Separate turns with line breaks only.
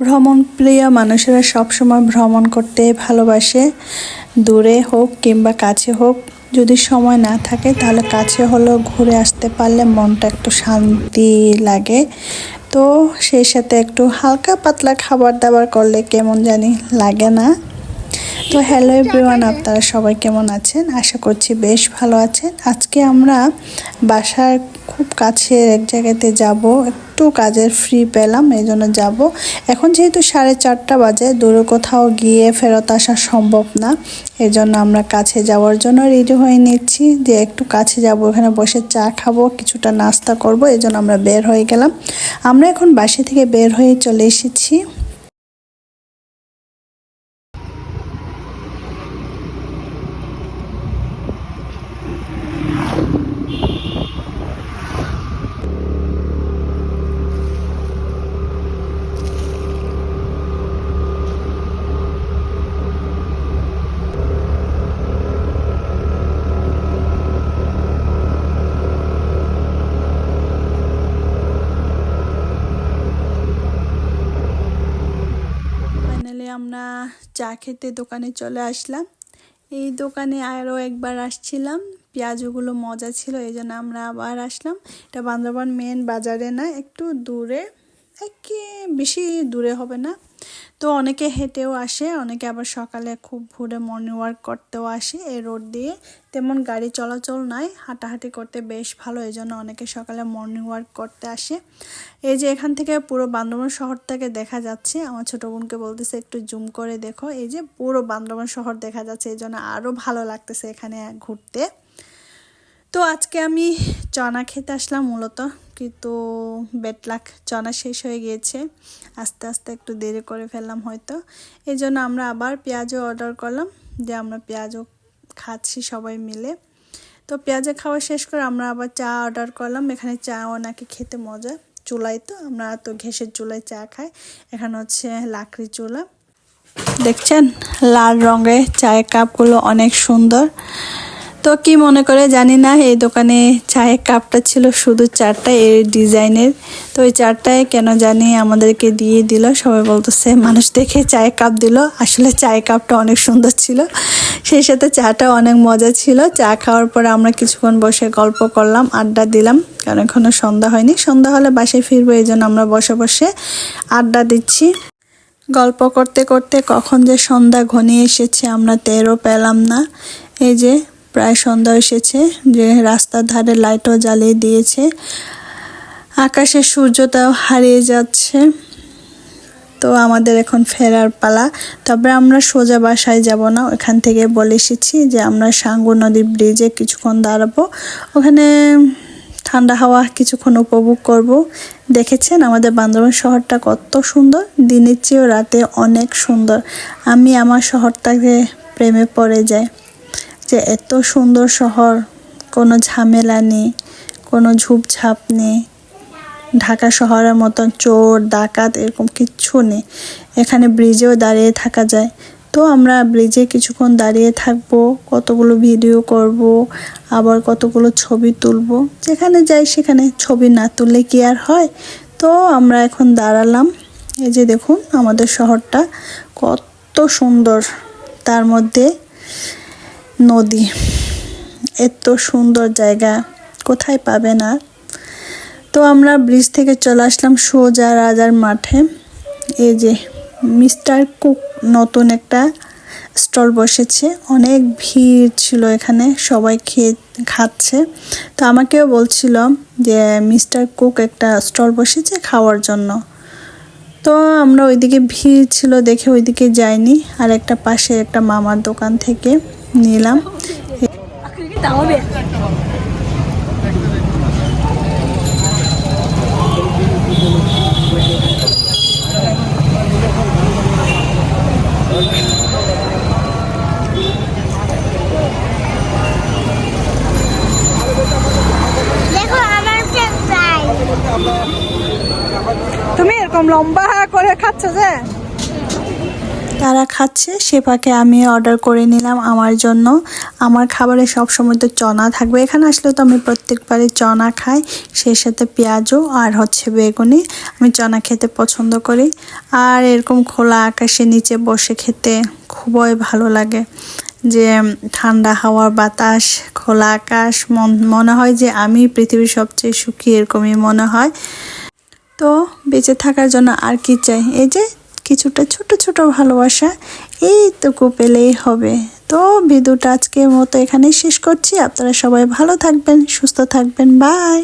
ভ্রমণ প্রিয় মানুষেরা সবসময় ভ্রমণ করতে ভালোবাসে। দূরে হোক কিংবা কাছে হোক, যদি সময় না থাকে তাহলে কাছে হলেও ঘুরে আসতে পারলে মনটা একটু শান্তি লাগে। তো সেই সাথে একটু হালকা পাতলা খাবার দাবার করলে কেমন জানি লাগে না। তো হ্যালো এভরিওয়ান আপনারা সবাই কেমন আছেন? আশা করছি বেশ ভালো আছেন। আজকে আমরা বাসার খুব কাছে এক জায়গাতে যাব, একটু কাজের ফ্রি পেলাম, এই জন্য যাব। এখন যেহেতু সাড়ে চারটা বাজে, দূরে কোথাও গিয়ে ফেরত আসা সম্ভব না, এই জন্য আমরা কাছে যাওয়ার জন্য রেডি হয়ে নিচ্ছি। যে একটু কাছে যাব এখানে বসে চা খাব, কিছুটা নাস্তা করব, এই জন্য আমরা বের হয়ে গেলাম। আমরা এখন বাসা থেকে বের হয়ে চলে এসেছি। আমরা চা খেতে দোকানে চলে আসলাম। এই দোকানে আরও একবার আসছিলাম। পেঁয়াজগুলো মজা ছিল, এই জন্য আমরা আবার আসলাম। এটা বান্দরবান মেন বাজারে না, একটু দূরে। একে বেশি দূরে হবে না। তো অনেকে হেঁটেও আসে, অনেকে আবার সকালে খুব ভোরে মর্নিং ওয়ার্ক করতেও আসে এই রোড দিয়ে। তেমন গাড়ি চলাচল নাই, হাঁটাহাঁটি করতে বেশ ভালো এই জন্য অনেকে সকালে মর্নিং ওয়ার্ক করতে আসে। এই যে এখান থেকে পুরো বান্দরবান শহরটাকে দেখা যাচ্ছে, আমার ছোটো বোনকে বলতেছে, একটু জুম করে দেখো। এই যে পুরো বান্দরবান শহর দেখা যাচ্ছে এই জন্য আরও ভালো লাগতেছে এখানে ঘুরতে। তো আজকে আমি চনা খেতে আসলাম মূলত, কিন্তু বেটলাক চনা শেষ হয়ে গিয়েছে। আস্তে আস্তে একটু দেরি করে ফেললাম হয়তো। এই জন্য আমরা আবার পেঁয়াজও অর্ডার করলাম যে আমরা পেঁয়াজও খাচ্ছি সবাই মিলে। তো পেঁয়াজে খাওয়া শেষ করে আমরা আবার চা অর্ডার করলাম। এখানে চাও নাকি খেতে মজা, চুলাই তো, আমরা তো ঘেসের চুলায় চা খাই। এখানে হচ্ছে লাকড়ি চুলা। দেখছেন? লাল রঙের চায়ের কাপগুলো অনেক সুন্দর। তো কি মনে করে জানি না, এই দোকানে চায়ের কাপটা ছিল শুধু চারটা এর ডিজাইনের। তো ওই চারটায় কেন জানি আমাদেরকে দিয়ে দিল, সবাই বলতেছে, মানুষ দেখে চায়ের কাপ দিল। আসলে চায়ের কাপটা অনেক সুন্দর ছিল। সেই সাথে চাটা অনেক মজা ছিল। চা খাওয়ার পরে আমরা কিছুক্ষণ বসে গল্প করলাম, আড্ডা দিলাম, কারণ এখনও সন্ধ্যা হয়নি। সন্ধ্যা হলে বাসায় ফিরবো, এই জন্য আমরা বসে বসে আড্ডা দিচ্ছি। গল্প করতে করতে কখন যে সন্ধ্যা ঘনিয়ে এসেছে, আমরা তেরো পেলাম না। এই যে প্রায় সন্ধ্যা এসেছে, যে রাস্তার ধারে লাইটও জ্বালিয়ে দিয়েছে। আকাশে সূর্যটাও হারিয়ে যাচ্ছে। তো আমাদের এখন ফেরার পালা। তবে আমরা সোজা বাসায় যাব না, ওখান থেকে বলে এসেছি যে আমরা সাঙ্গু নদী ব্রিজে কিছুক্ষণ দাঁড়াবো। ওখানে ঠান্ডা হাওয়া কিছুক্ষণ উপভোগ করব। দেখেছেন আমাদের বান্দরবান শহরটা কত সুন্দর? দিনের চেয়েও রাতে অনেক সুন্দর। আমি আমার শহরটাকে প্রেমে পড়ে যাই। যে এত সুন্দর শহর, কোনো ঝামেলা নেই, কোনো ঝুপঝাপ নেই, ঢাকা শহরের মতন চোর, ডাকাত এরকম কিচ্ছু নেই। এখানে ব্রিজেও দাঁড়িয়ে থাকা যায়। তো আমরা ব্রিজে কিছুক্ষণ দাঁড়িয়ে থাকব, কতগুলো ভিডিও করব, আবার কতগুলো ছবি তুলব। যেখানে যাই সেখানে ছবি না তুললে কি আর হয়? তো আমরা এখন দাঁড়ালাম। এই যে দেখুন আমাদের শহরটা, কত সুন্দর। তার মধ্যে নদী। এত সুন্দর জায়গা, কোথায় পাবে না? তো আমরা ব্রিজ থেকে চলে আসলাম সোজা রাজার মাঠে। এই যে মিস্টার কুক নতুন একটা স্টল বসেছে। অনেক ভিড় ছিল এখানে, সবাই খেয়ে খাচ্ছে। তো আমাকেও বলছিল যে, মিস্টার কুক একটা স্টল বসেছে খাওয়ার জন্য। তো আমরা ওইদিকে ভিড় ছিল দেখে ওইদিকে যাইনি। আর একটা পাশে একটা মামার দোকান থেকে নিলাম। তুমি এরকম লম্বা করে খাচ্ছ যে? তারা খাচ্ছে সে ফাঁকে আমি অর্ডার করে নিলাম আমার জন্য। আমার খাবারে সব সময় তো চনা থাকবে। এখানে আসলে তো আমি প্রত্যেকবারই চনা খাই, সেই সাথে পেঁয়াজও আর হচ্ছে বেগুনি। আমি চনা খেতে পছন্দ করি। আর এরকম খোলা আকাশে নিচে বসে খেতে খুবই ভালো লাগে। যে, ঠান্ডা হাওয়ার বাতাস, খোলা আকাশ মনে হয় যে আমি পৃথিবীর সবচেয়ে সুখী এরকমই মনে হয়। তো বেঁচে থাকার জন্য আর কি চাই? এই যে কিছুটা ছোট ছোট ভালোবাসা এইটুকু পেলেই হবে। তো ভিডিওটা আজকের মতো এখানেই শেষ করছি। আপনারা সবাই ভালো থাকবেন, সুস্থ থাকবেন। বাই!